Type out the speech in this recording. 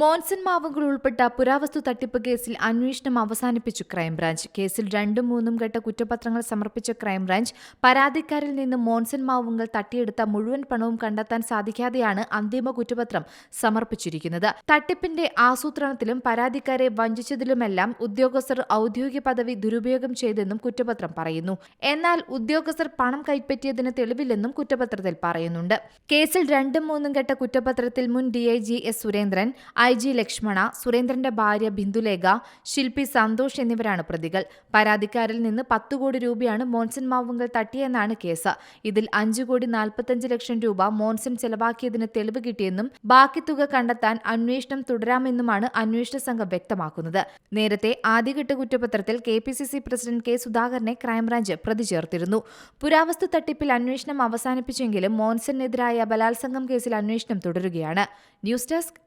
മോൻസൺ മാവുകൾ ഉൾപ്പെട്ട പുരാവസ്തു തട്ടിപ്പ് കേസിൽ അന്വേഷണം അവസാനിപ്പിച്ചു ക്രൈംബ്രാഞ്ച്. കേസിൽ രണ്ടും മൂന്നും ഘട്ട കുറ്റപത്രങ്ങൾ സമർപ്പിച്ച ക്രൈംബ്രാഞ്ച് പരാതിക്കാരിൽ നിന്ന് മോൻസൺ മാവുങ്ങൾ തട്ടിയെടുത്ത മുഴുവൻ പണവും കണ്ടെത്താൻ സാധിക്കാതെയാണ് അന്തിമ കുറ്റപത്രം സമർപ്പിച്ചിരിക്കുന്നത്. തട്ടിപ്പിന്റെ ആസൂത്രണത്തിലും പരാതിക്കാരെ വഞ്ചിച്ചതിലുമെല്ലാം ഉദ്യോഗസ്ഥർ ഔദ്യോഗിക പദവി ദുരുപയോഗം ചെയ്തെന്നും കുറ്റപത്രം പറയുന്നു. എന്നാൽ ഉദ്യോഗസ്ഥർ പണം കൈപ്പറ്റിയതിന് തെളിവില്ലെന്നും കുറ്റപത്രത്തിൽ പറയുന്നുണ്ട്. കേസിൽ രണ്ടും മൂന്നും ഘട്ട കുറ്റപത്രത്തിൽ മുൻ DIG S Surendran I G Lakshmana സുരേന്ദ്രന്റെ ഭാര്യ ബിന്ദുലേഖ ശില്പി സന്തോഷ് എന്നിവരാണ് പ്രതികൾ. പരാതിക്കാരിൽ നിന്ന് പത്ത് കോടി രൂപയാണ് മോൻസൺ മാവുങ്കൽ തട്ടിയെന്നാണ് കേസ്. ഇതിൽ അഞ്ചു കോടി നാൽപ്പത്തഞ്ച് ലക്ഷം രൂപ മോൻസൺ ചെലവാക്കിയതിന് തെളിവ് കിട്ടിയെന്നും ബാക്കി തുക കണ്ടെത്താൻ അന്വേഷണം തുടരാമെന്നുമാണ് അന്വേഷണ സംഘം വ്യക്തമാക്കുന്നത്. നേരത്തെ ആദ്യഘട്ട കുറ്റപത്രത്തിൽ K P C C president K സുധാകരനെ ക്രൈംബ്രാഞ്ച് പ്രതി ചേർത്തിരുന്നു. പുരാവസ്തു തട്ടിപ്പിൽ അന്വേഷണം അവസാനിപ്പിച്ചെങ്കിലും മോൻസണിനെതിരായ ബലാത്സംഗം കേസിൽ അന്വേഷണം തുടരുകയാണ്. News desk